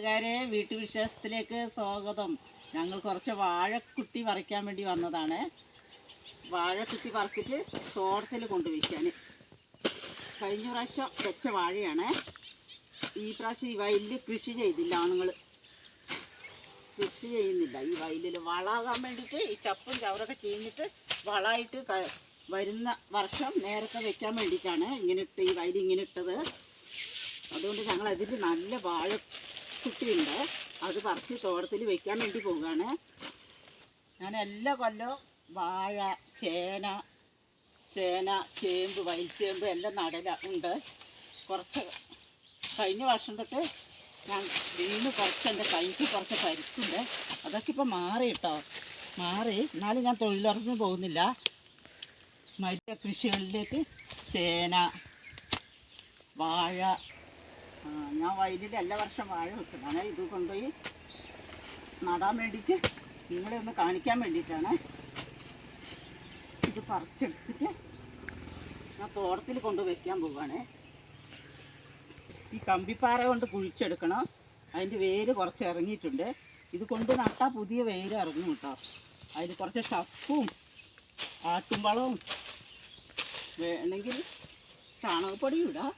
കൂട്ടുകാരെ വീട്ടുവിശേഷത്തിലേക്ക് സ്വാഗതം. ഞങ്ങൾ കുറച്ച് വാഴക്കുട്ടി പറിക്കാൻ വേണ്ടി വന്നതാണ്. വാഴക്കുട്ടി പറിച്ചിട്ട് തോട്ടത്തിൽ കൊണ്ടുവയ്ക്കാൻ. കഴിഞ്ഞ പ്രാവശ്യം വെച്ച വാഴയാണ്. ഈ പ്രാവശ്യം ഈ വയലിൽ കൃഷി ചെയ്തില്ല ആണുങ്ങൾ. കൃഷി ചെയ്യുന്നില്ല ഈ വയലിൽ വളമാകാൻ വേണ്ടിയിട്ട് ഈ ചപ്പും ചവറൊക്കെ ചെയ്യുന്നിട്ട് വളമായിട്ട് വരുന്ന വർഷം നേരത്തെ വെക്കാൻ വേണ്ടിയിട്ടാണ് ഇങ്ങനെ ഇട്ട് ഈ വയലിങ്ങനെ ഇട്ടത്. അതുകൊണ്ട് ഞങ്ങൾ അതിൽ നല്ല വാഴക്കുട്ടിയുണ്ട് അത് പറിച്ച് തോട്ടത്തിൽ വെക്കാൻ വേണ്ടി പോവുകയാണ്. ഞാൻ എല്ലാ കൊല്ലവും വാഴ ചേന ചേന ചേമ്പ് വയൽച്ചേമ്പ് എല്ലാം നടല ഉണ്ട്. കുറച്ച് കഴിഞ്ഞ വർഷം തൊട്ട് ഞാൻ വീണ് കുറച്ച് എന്റെ കൈക്ക് കുറച്ച് പരിക്കുണ്ട്. അതൊക്കെ ഇപ്പോൾ മാറി കേട്ടോ. മാറി. എന്നാലും ഞാൻ തൊഴിലുറപ്പിന് പോകുന്നില്ല. മറ്റു കൃഷികളിലേക്ക് ചേന വാഴ ഞാൻ വയലിൽ എല്ലാ വർഷം വാഴ വെക്കുന്നതാണ് ഇത് കൊണ്ടുപോയി നടാൻ വേണ്ടിയിട്ട് നിങ്ങളെ ഒന്ന് കാണിക്കാൻ വേണ്ടിയിട്ടാണ്. ഇത് പറിച്ചെടുത്തിട്ട് ഞാൻ തോട്ടത്തിൽ കൊണ്ട് വെക്കാൻ പോവുകയാണ് ഈ കമ്പിപ്പാറ കൊണ്ട് കുഴിച്ചെടുക്കണം. അതിന്റെ വേര് കുറച്ച് ഇറങ്ങിയിട്ടുണ്ട്. ഇത് കൊണ്ട് നട്ടാൽ പുതിയ വേര് ഇറങ്ങും കേട്ടോ. അതിൽ കുറച്ച് ചപ്പും ആട്ടുംവളവും വേണമെങ്കിൽ ചാണകപ്പൊടിയും ഇടാം.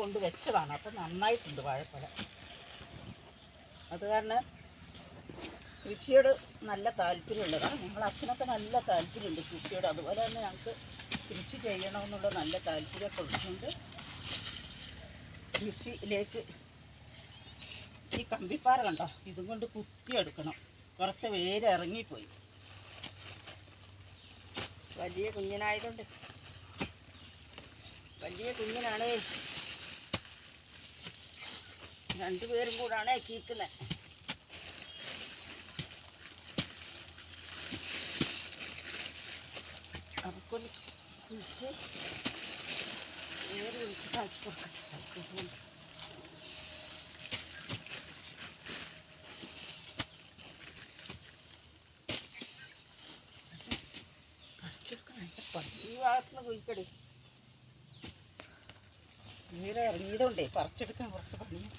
കൊണ്ട് വെച്ചതാണ്. അപ്പം നന്നായിട്ടുണ്ട് വാഴപ്പഴം അത് കാരണം കൃഷിയോട് നല്ല താല്പര്യമുള്ളതാണ് ഞങ്ങൾ അച്ഛനൊക്കെ നല്ല താല്പര്യമുണ്ട് കൃഷിയോട്. അതുപോലെ തന്നെ ഞങ്ങൾക്ക് കൃഷി ചെയ്യണമെന്നുള്ള നല്ല താല്പര്യമൊക്കെ ഉള്ളതുകൊണ്ട് കൃഷിയിലേക്ക് ഈ കമ്പിപ്പാറ കണ്ടോ? ഇതും കൊണ്ട് കുത്തിയെടുക്കണം. കുറച്ച് വേര് ഇറങ്ങിപ്പോയി. വലിയ കുഞ്ഞിനായതുകൊണ്ട്. വലിയ കുഞ്ഞിനാണ്. രണ്ടുപേരും കൂടാണ് കീക്കുന്നത് നമുക്കൊന്ന് കുഴിച്ച് വേറെ വിളിച്ച് താക്കി കൊടുക്കണം ഈ ഭാഗത്തുനിന്ന് കുഴിക്കടി വേറെ ഇറങ്ങിയതുകൊണ്ടേ പറിച്ചെടുക്കാൻ കുറച്ച് പണിയാണ്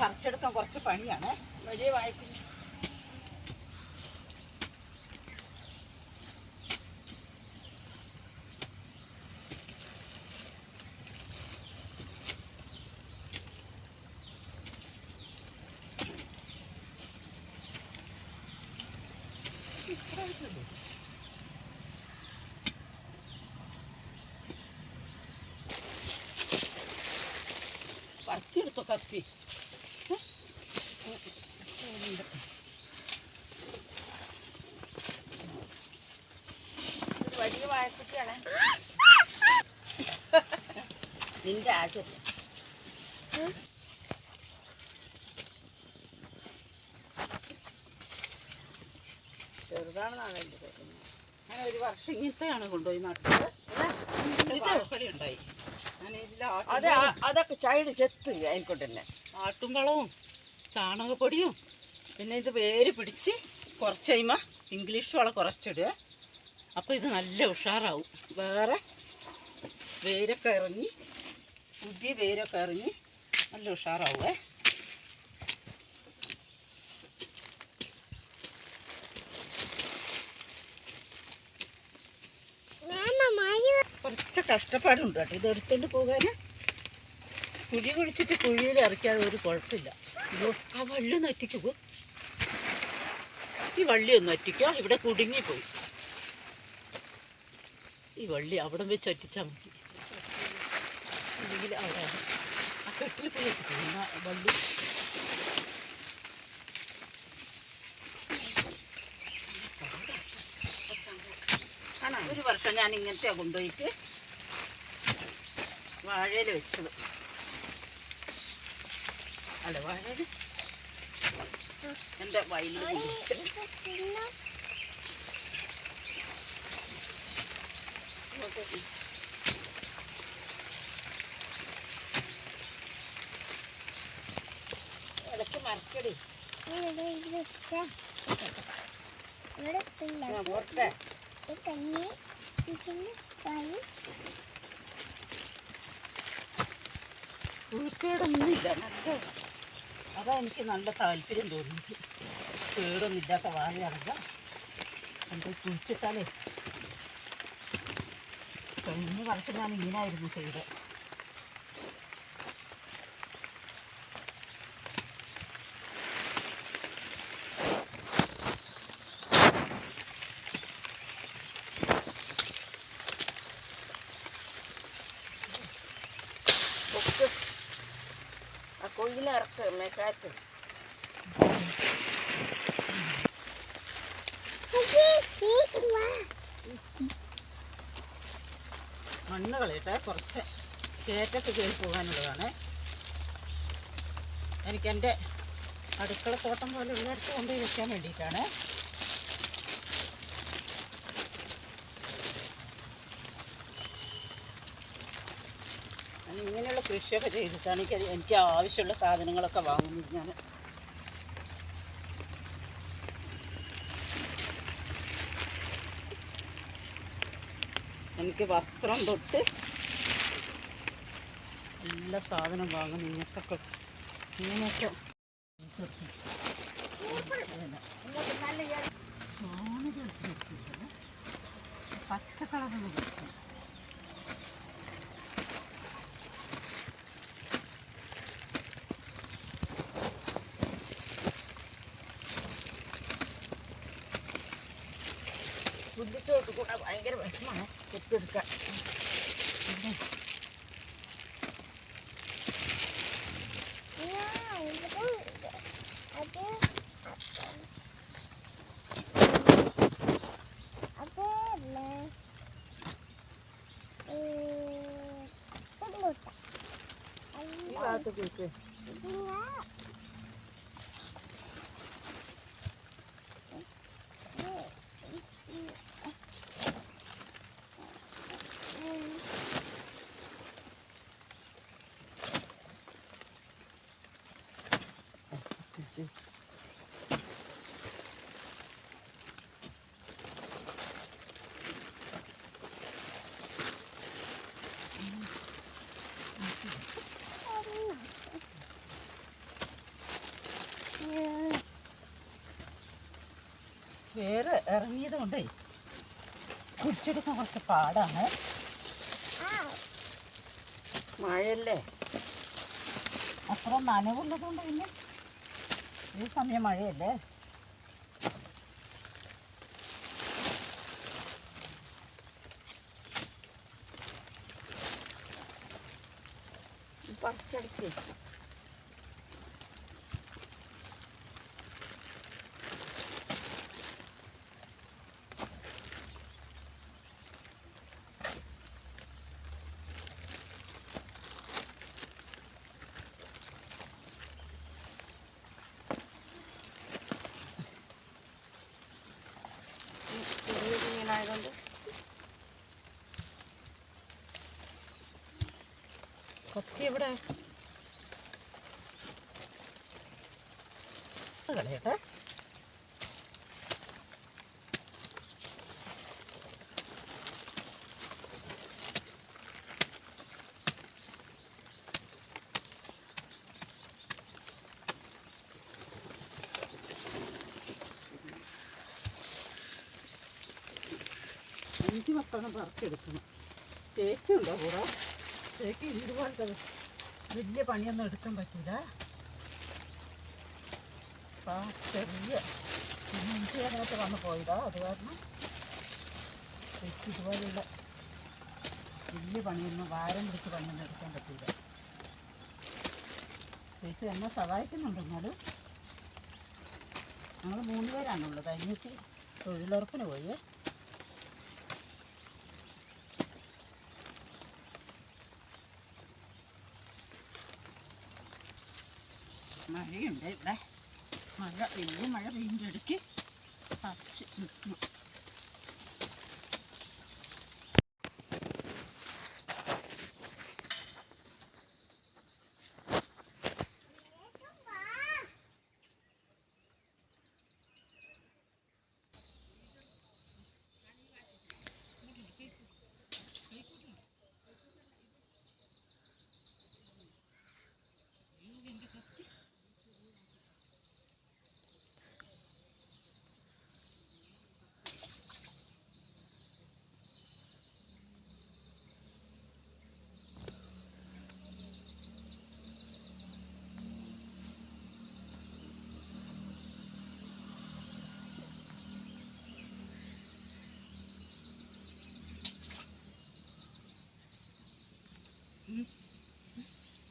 പറിച്ചെടുക്കാൻ കുറച്ച് പണിയാണ്. വലിയ വായിക്കുന്നു ഇത്രയായിട്ടുള്ളൂ. പറിച്ചെടുത്തോ കത്തി ഇത് വലിയ വാഴക്കുട്ടിയാണ് നിന്റെ ആശയം ചെറുതാണെന്നാണ് എന്റെ ഞാൻ ഒരു വർഷം ഇങ്ങനത്തെയാണ് കൊണ്ടുപോയി നട്ടത്. ഉണ്ടായി. അതൊക്കെ ചൈഡ് ചെത്ത് ആയിക്കോട്ടെ തന്നെ ആട്ടുംവളവും ചാണകപ്പൊടിയും പിന്നെ ഇത് വേര് പിടിച്ച് കുറച്ച് കഴിയുമ്പോൾ ഇംഗ്ലീഷ് വളം കുറച്ചിടുക. അപ്പോൾ ഇത് നല്ല ഉഷാറാവും. വേറെ വേരൊക്കെ ഇറങ്ങി പുതിയ വേരൊക്കെ ഇറങ്ങി നല്ല ഉഷാറാവേ കുറച്ച് കഷ്ടപ്പാടുണ്ട് കേട്ടോ. ഇത് എടുത്തുകൊണ്ട് പോകാൻ കുഴി കുഴിച്ചിട്ട് കുഴിയിൽ ഇറക്കിയാൽ ഒരു കുഴപ്പമില്ല. ആ വള്ളി ഒന്ന് ഒറ്റിക്കൂ ഈ വള്ളി ഒന്ന് ഒറ്റിക്കോ ഇവിടെ കുടുങ്ങിപ്പോയി. ഈ വള്ളി അവിടെ വെച്ച് ഒറ്റിച്ചാൽ മതി. ഇല്ലെങ്കിൽ അവിടെ ആ കെട്ടിൽ പോയി വള്ളി ആണോ ഒരു വർഷം ഞാൻ ഇങ്ങനത്തെ കൊണ്ടുപോയിട്ട് വാഴയിൽ വെച്ചത്. അല്ല വാഴയിൽ എന്റെ വയലിൽ കുടിച്ചു ഇടയ്ക്ക് മറക്കടി. ഞാൻ പോട്ടെ കേടൊന്നുമില്ല നല്ല അതാ എനിക്ക് നല്ല താല്പര്യം തോന്നിയിട്ട് കേടൊന്നുമില്ലാത്ത വാഴയാണെങ്കിൽ എന്താ കുഴിച്ചിട്ടാലേ. കഴിഞ്ഞ വർഷം ഞാൻ ഇങ്ങനായിരുന്നു ചെയ്ത് ഇറക്ക് മേക്കാറ്റ്. മണ്ണ് കളയട്ടെ. കുറച്ച് കയറ്റൊക്കെ കയറി പോകാനുള്ളതാണ്. എനിക്ക് എന്റെ അടുക്കളത്തോട്ടം പോലെ ഉള്ളിടത്ത് കൊണ്ടുപോയി വെക്കാൻ വേണ്ടിയിട്ടാണ്. ഇങ്ങനെയുള്ള കൃഷിയൊക്കെ ചെയ്തിട്ടാണ് എനിക്ക് എനിക്ക് ആവശ്യമുള്ള സാധനങ്ങളൊക്കെ വാങ്ങുന്നത് ഞാൻ. എനിക്ക് വസ്ത്രം തൊട്ട് നല്ല സാധനം വാങ്ങും ഇങ്ങനത്തൊക്കെ ഇങ്ങനെയൊക്കെ പച്ച കളറിൽ കിട്ടും ബുദ്ധിച്ചോട്ട് കൂടെ ഭയങ്കര വിഷമാണ് கெட்டிருக்க Ini lah tuh. വേറെ ഇറങ്ങിയത് കൊണ്ടേ കുടിച്ചെടുക്കാൻ കുറച്ച് പാടാണ്. മഴയല്ലേ? അത്ര നനവുള്ളത് കൊണ്ട് പിന്നെ ഈ സമയം മഴയല്ലേ? പറിച്ചെടുക്കേ ചെറിയ മീനായതുകൊണ്ട് കത്തി എവിടെ കളയട്ടെ അഞ്ച് മക്കളെ പറിച്ചെടുക്കണം ചേച്ചിയുണ്ടോ കൂടെ? ചേച്ചി ഇതുപോലത്തെ വലിയ പണിയൊന്നും എടുക്കാൻ പറ്റില്ല ആ ചെറിയ അതിനകത്ത് വന്ന് പോയതാ അത് കാരണം ചേച്ചി ഇതുപോലുള്ള വലിയ പണിയൊന്നും വാരം പിടിച്ച് പണിയൊന്നും എടുക്കാൻ പറ്റില്ല ചേച്ചി എന്നെ സഹായിക്കുന്നുണ്ട് എന്നാലും ഞങ്ങൾ മൂന്ന് പേരാണുള്ളത്. അതിനേക്ക് തൊഴിലുറപ്പിന് പോയേ. മഴയുണ്ട് ഇവിടെ. മഴ വലിയ മഴ പെയ്യുന്ന ഇടയ്ക്ക് പറിച്ച് നിൽക്കണം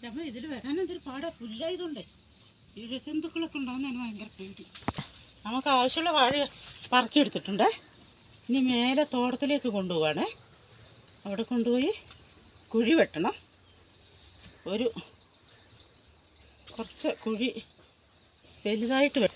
നമ്മൾ ഇതിൽ വരാൻ എന്തൊരു പാടാ പുല്ലായതുകൊണ്ടേ ഇഴജന്തുക്കളൊക്കെ ഉണ്ടാകുന്നതാണ് ഭയങ്കര പേടി നമുക്ക് ആവശ്യമുള്ള വാഴ പറിച്ചെടുത്തിട്ടുണ്ട് ഇനി മേലെ തോട്ടത്തിലേക്ക് കൊണ്ടുപോവാണേ അവിടെ കൊണ്ടുപോയി കുഴി വെട്ടണം ഒരു കുറച്ച് കുഴി വലുതായിട്ട്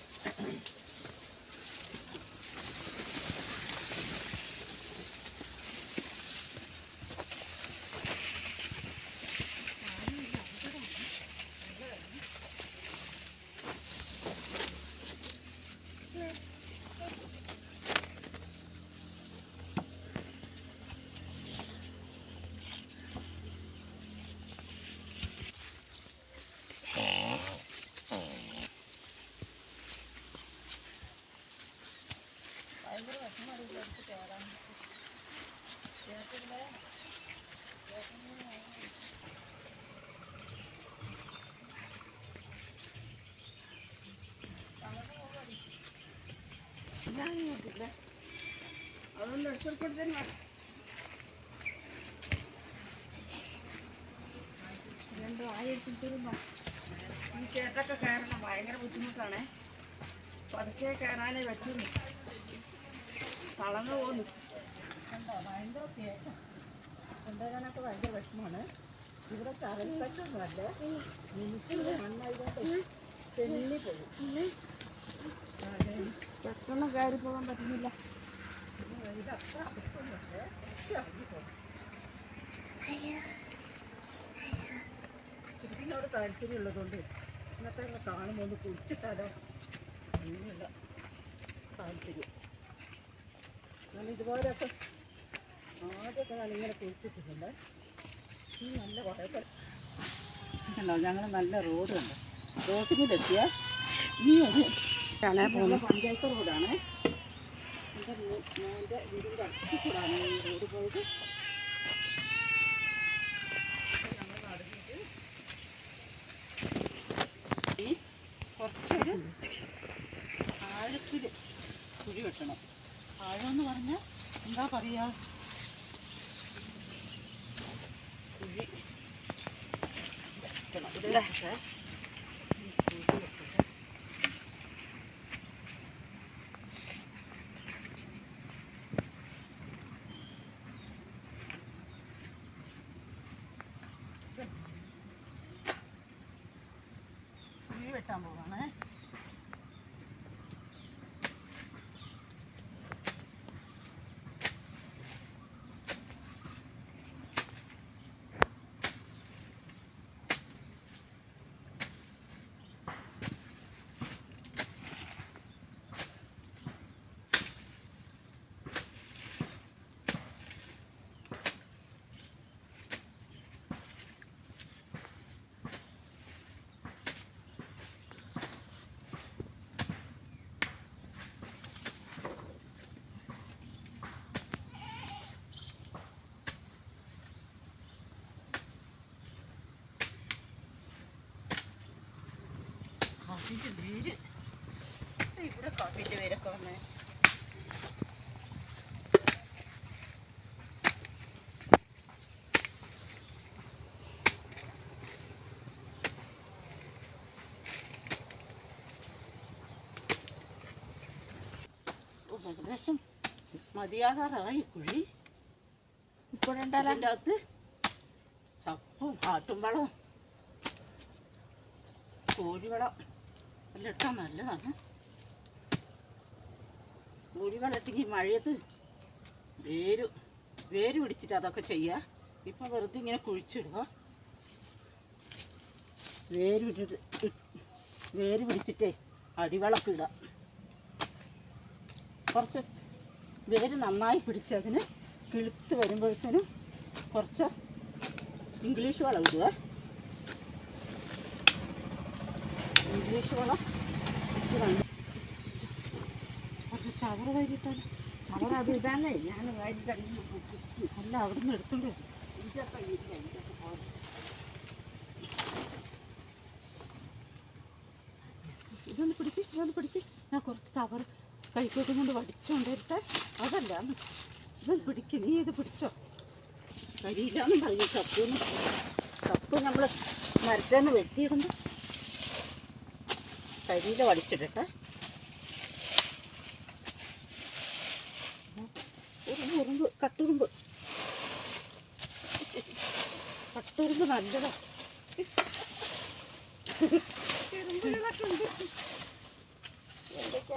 അതുകൊണ്ട് എടുത്തിട്ട് തന്നെ രണ്ട് ആയിരത്തി തരുമ്പോ ഈ കേട്ടൊക്കെ കയറണം ഭയങ്കര ബുദ്ധിമുട്ടാണ്. പതുക്കെ കയറാനേ പറ്റുന്നു തളർന്നു പോന്നു കണ്ടോ ഭയങ്കര കേസം കൊണ്ടുവരാനൊക്കെ ഭയങ്കര വിഷമമാണ്. ഇവിടെ കരപ്പറ്റൊന്നുമല്ല നിമിഷം മണ്ണായതുകൊണ്ട് തെന്നി പോകും പെട്ടെന്ന് കയറി പോകാൻ പറ്റുന്നില്ല. ഇതിനോട് താല്പര്യമുള്ളതുകൊണ്ട് ഇന്നത്തെ കാണുമ്പോൾ ഒന്ന് കുടിച്ചിട്ടാലോ അങ്ങനെയുള്ള താല്പര്യം. ഞാൻ ഇതുപോലെയൊക്കെ ആദ്യമൊക്കെ ഞാൻ ഇങ്ങനെ കുഴിച്ചിട്ടിട്ടുണ്ട് ഈ നല്ല കുറേ ഉണ്ടോ ഞങ്ങൾ നല്ല റോഡ് ഉണ്ട് എത്തിയാൽ ഈ ഒരു ഞങ്ങളുടെ പഞ്ചായത്ത് റോഡാണ്. എന്റെ എന്റെ വീടിന്റെ അടുത്ത് കൂടാണ് ഈ റോഡ് പോയത്. ഞങ്ങൾ നടന്നിട്ട് ഈ കുറച്ചൊരു ആഴത്തിൽ കുഴി വെട്ടണം. ആഴമെന്ന് പറഞ്ഞാൽ എന്താ പറയുക കുഴി വെട്ടണം. ഇത്. കുഴി വെട്ടാൻ പോവാണേ ഇവിടെ. കാട്ടിന്റെ വേരൊക്കെ വന്നേ ഏകദേശം മതിയാകാറായി കുഴി ഇപ്പോഴുണ്ടല്ലോ അതിന്റെ അകത്ത് ചപ്പും ആട്ടുംവളവും കോഴിവളം എല്ലാം ഇട്ടാൽ നല്ലതാണ് മുഴിവെള്ളത്തിക്ക് മഴയത്ത് വേര് വേര് പിടിച്ചിട്ട് അതൊക്കെ ചെയ്യുക ഇപ്പം വെറുതെ ഇങ്ങനെ കുഴിച്ചിടുക വേര് വിട്ടിട്ട് വേര് പിടിച്ചിട്ടേ അടിവളക്ക് ഇടുക കുറച്ച് വേര് നന്നായി പിടിച്ച് അതിന് കിളുത്ത് വരുമ്പോഴത്തേനും കുറച്ച് ഇംഗ്ലീഷ് വളം ഇടുക ഇംഗ്ലീഷ് വളം ഇത് രണ്ട് കുറച്ച് അത് ഇതാന്നേ. ഞാൻ വാരി. അല്ല അവിടെ നിന്ന്. ഇതൊന്ന് പിടിക്ക് ഇതൊന്ന് പിടിക്ക്. ഞാൻ കുറച്ച് ചവറ് കൈക്കോട്ടും കൊണ്ട് വടിച്ചുകൊണ്ടിട്ട് അതല്ല ഇതൊന്ന് പിടിക്ക്. നീ ഇത് പിടിച്ചോ. കരിയില്ലാന്ന് പറഞ്ഞു കപ്പിന്ന് കപ്പ് നമ്മൾ മരത്തേന്ന് വെട്ടിയിടുമ്പോൾ കരിയില വടിച്ചിടട്ടെ ഉറുമ്പ് ഉറുമ്പ് കട്ടുറുമ്പ്. കട്ടുറുമ്പ് നല്ലതാ.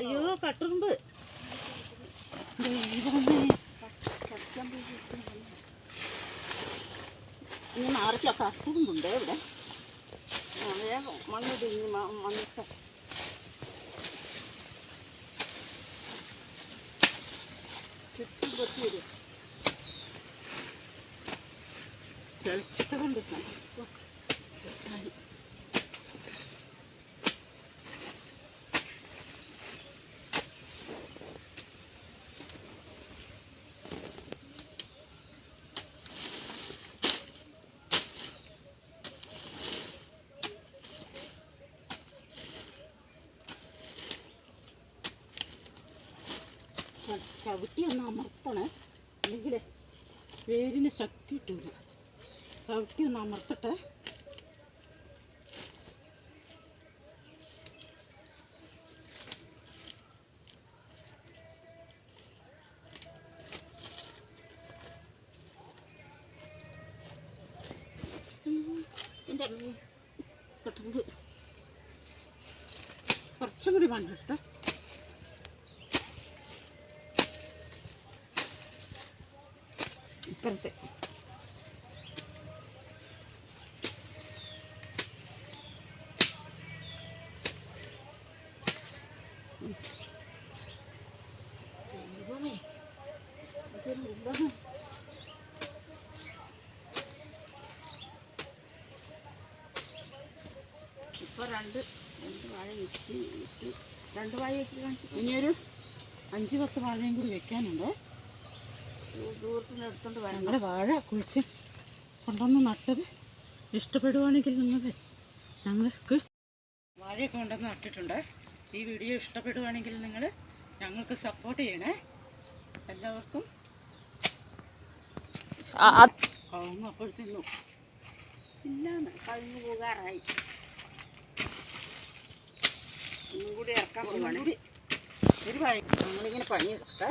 അയ്യോ കട്ടുറുമ്പ്. ഇനി മാറിക്കാം കട്ടുറുമ്പുണ്ട് ഇവിടെ. മണ്ണ് തിങ്ങി മണ്ണിട്ട്. തെളിച്ചിട്ട് കണ്ടിട്ടാ ചവിട്ടി ഒന്ന് അമർത്തട്ടെ. കുറച്ചും കൂടി ഇപ്പുറത്തെ ദൈവമേ ഇതൊന്നും ഇല്ലെന്ന്. ഇപ്പൊ രണ്ട് രണ്ട് വാഴ വെച്ച് ഇട്ട് രണ്ട് വാഴ വെച്ചിട്ട് കാണിച്ചു ഇനിയൊരു അഞ്ച് പത്ത് വാഴയും കൂടി വെക്കാനുണ്ട്. ദൂരത്ത് നിന്ന് എടുത്തോണ്ട് വരണം. ഞങ്ങളുടെ വാഴ കുഴിച്ച് കൊണ്ടുവന്ന് നട്ടത് ഇഷ്ടപ്പെടുവാണെങ്കിൽ നിങ്ങൾ ഞങ്ങൾക്ക് വാഴയൊക്കെ കൊണ്ടുവന്ന് നട്ടിട്ടുണ്ട്. ഈ വീഡിയോ ഇഷ്ടപ്പെടുവാണെങ്കിൽ നിങ്ങൾ ഞങ്ങൾക്ക് സപ്പോർട്ട് ചെയ്യണേ. എല്ലാവർക്കും അപ്പോഴത്തേനും ഇല്ലാന്ന് കഴിഞ്ഞു പോകാറായി. ഒന്നും കൂടി ഇറക്കാൻ പോവാണ്. ഒരു വഴി നമ്മളിങ്ങനെ പണിയെടുത്തേ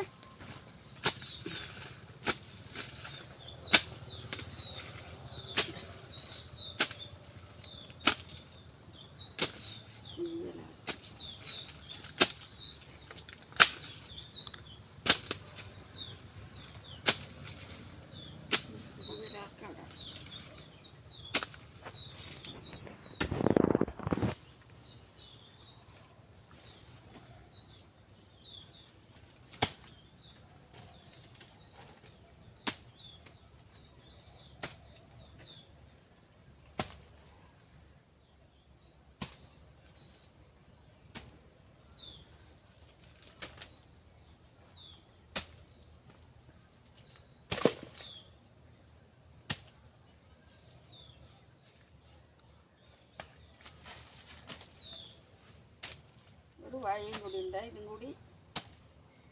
വഴിയും കൂടി ഉണ്ട്. ഇതും കൂടി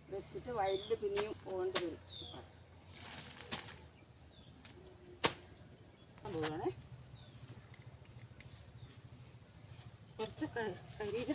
വെച്ചിട്ട് വയലിൽ പിന്നെയും പോകേണ്ടി വരും. പോവാണേ. കുറച്ച് കരിയില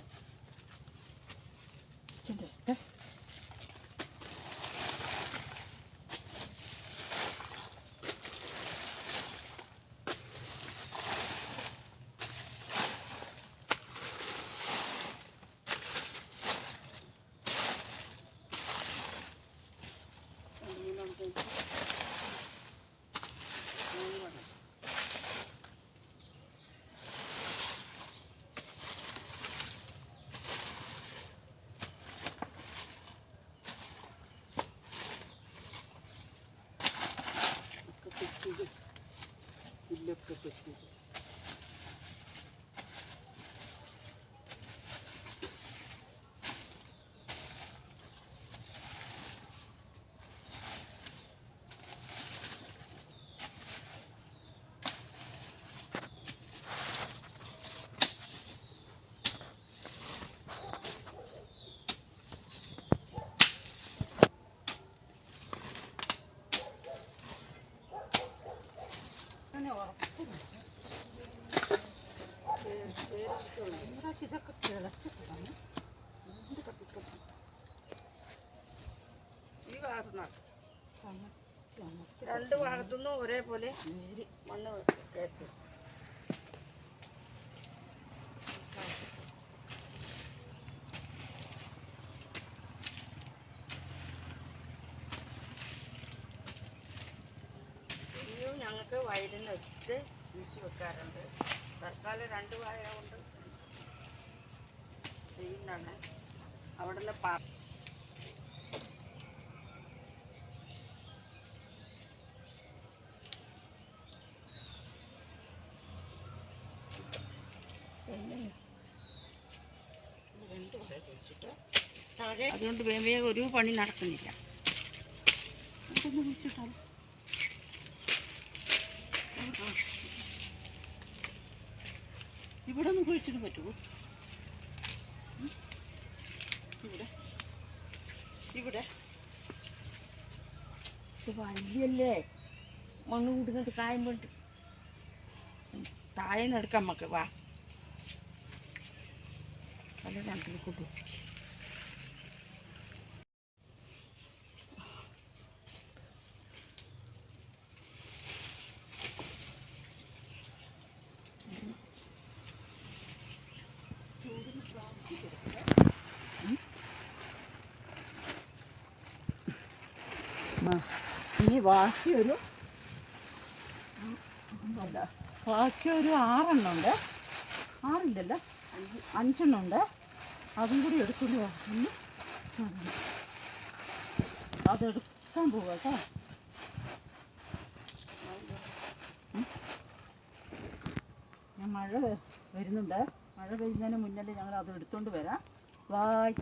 രണ്ട് ഭാഗത്തുനിന്നും ഒരേപോലെ മണ്ണ് കയറ്റും വെച്ചിട്ട് വീശി വെക്കാറുണ്ട്. തൽക്കാലം രണ്ട് വാഴ കൊണ്ട് ചെയ്യുന്നതാണ്. അവിടുന്ന് പാ അതുകൊണ്ട് വേഗം ഒരു പണി നടക്കുന്നില്ല. ഇവിടെ ഒന്ന് കുഴിച്ചിടാൻ പറ്റുമോ? ഇവിടെ. ഇവിടെ. ഇത് വള്ളിയല്ലേ മണ്ണ് കൂടുന്നത് കായം പോയിട്ട് താഴെ നടക്കാം നമുക്ക് വാ. പല രണ്ടിൽ കൊണ്ടു ഇനി ബാക്കി ഒരു അല്ല, ബാക്കി ഒരു ആറെണ്ണം ഉണ്ട് ആറില്ലല്ലോ. അഞ്ച് അഞ്ചെണ്ണം ഉണ്ട് അതും കൂടി ഒന്ന് അതെടുക്കാൻ പോവാ കേട്ടോ. ഞാൻ മഴ വരുന്നുണ്ട്. മഴ പെയ്യുന്നതിന് മുന്നേ ഞങ്ങൾ അത് എടുത്തുകൊണ്ട് വരാം. ബായ്.